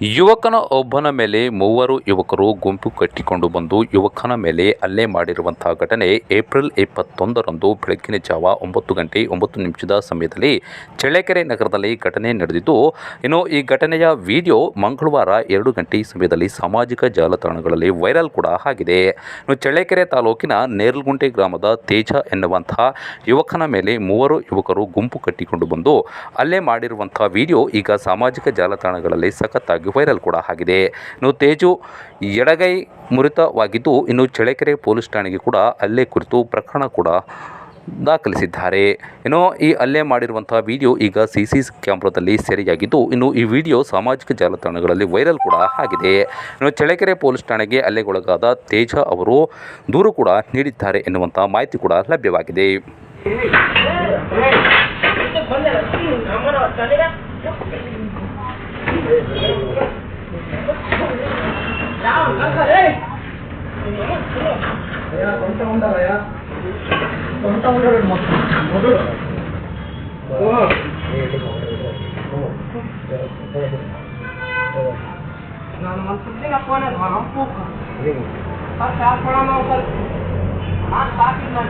ಯುವಕನ ಒಬ್ಬನ ಮೇಲೆ ಮೂವರು ಯುವಕರು ಗುಂಪು ಕಟ್ಟಿಕೊಂಡು ಬಂದು ಯುವಕನ ಮೇಲೆ ಹಲ್ಲೆ ಮಾಡಿರುವಂತಹ ಘಟನೆ ಏಪ್ರಿಲ್ ಇಪ್ಪತ್ತೊಂದರಂದು ಬೆಳಗ್ಗಿನ ಜಾವ ಒಂಬತ್ತು ಗಂಟೆ ಒಂಬತ್ತು ನಿಮಿಷದ ಸಮಯದಲ್ಲಿ ಚಳ್ಳಕೆರೆ ನಗರದಲ್ಲಿ ಘಟನೆ ನಡೆದಿದ್ದು, ಇನ್ನು ಈ ಘಟನೆಯ ವಿಡಿಯೋ ಮಂಗಳವಾರ ಎರಡು ಗಂಟೆ ಸಮಯದಲ್ಲಿ ಸಾಮಾಜಿಕ ಜಾಲತಾಣಗಳಲ್ಲಿ ವೈರಲ್ ಕೂಡ ಆಗಿದೆ. ಇನ್ನು ಚಳ್ಳಕೆರೆ ತಾಲೂಕಿನ ನೇರಲ್ಗುಂಟೆ ಗ್ರಾಮದ ತೇಜ ಎನ್ನುವಂತಹ ಯುವಕನ ಮೇಲೆ ಮೂವರು ಯುವಕರು ಗುಂಪು ಕಟ್ಟಿಕೊಂಡು ಬಂದು ಹಲ್ಲೆ ಮಾಡಿರುವಂತಹ ವಿಡಿಯೋ ಈಗ ಸಾಮಾಜಿಕ ಜಾಲತಾಣಗಳಲ್ಲಿ ಸಖತ್ತಾಗಿ ವೈರಲ್ ಕೂಡ ಆಗಿದೆ. ಇನ್ನು ತೇಜು ಎಡಗೈ ಮುರಿತವಾಗಿದ್ದು, ಇನ್ನು ಚಳ್ಳಕೆರೆ ಪೊಲೀಸ್ ಠಾಣೆಗೆ ಕೂಡ ಹಲ್ಲೆ ಕುರಿತು ಪ್ರಕರಣ ಕೂಡ ದಾಖಲಿಸಿದ್ದಾರೆ. ಇನ್ನು ಈ ಹಲ್ಲೆ ಮಾಡಿರುವಂತಹ ವಿಡಿಯೋ ಈಗ ಸಿ ಸಿ ಕ್ಯಾಮ್ರಾದಲ್ಲಿ ಸೆರೆಯಾಗಿದ್ದು, ಇನ್ನು ಈ ವಿಡಿಯೋ ಸಾಮಾಜಿಕ ಜಾಲತಾಣಗಳಲ್ಲಿ ವೈರಲ್ ಕೂಡ ಆಗಿದೆ. ಇನ್ನು ಚಳ್ಳಕೆರೆ ಪೊಲೀಸ್ ಠಾಣೆಗೆ ಹಲ್ಲೆಗೊಳಗಾದ ತೇಜ ಅವರು ದೂರು ಕೂಡ ನೀಡಿದ್ದಾರೆ ಎನ್ನುವಂಥ ಮಾಹಿತಿ ಕೂಡ ಲಭ್ಯವಾಗಿದೆ. 야, 엄청 온다, 야. 엄청 온다를 못. 뭐들? 와. நான் மனசுல போனேன் நான் போக்கா பட் சாப்பிடாம நான் சாப்பிட்டேன்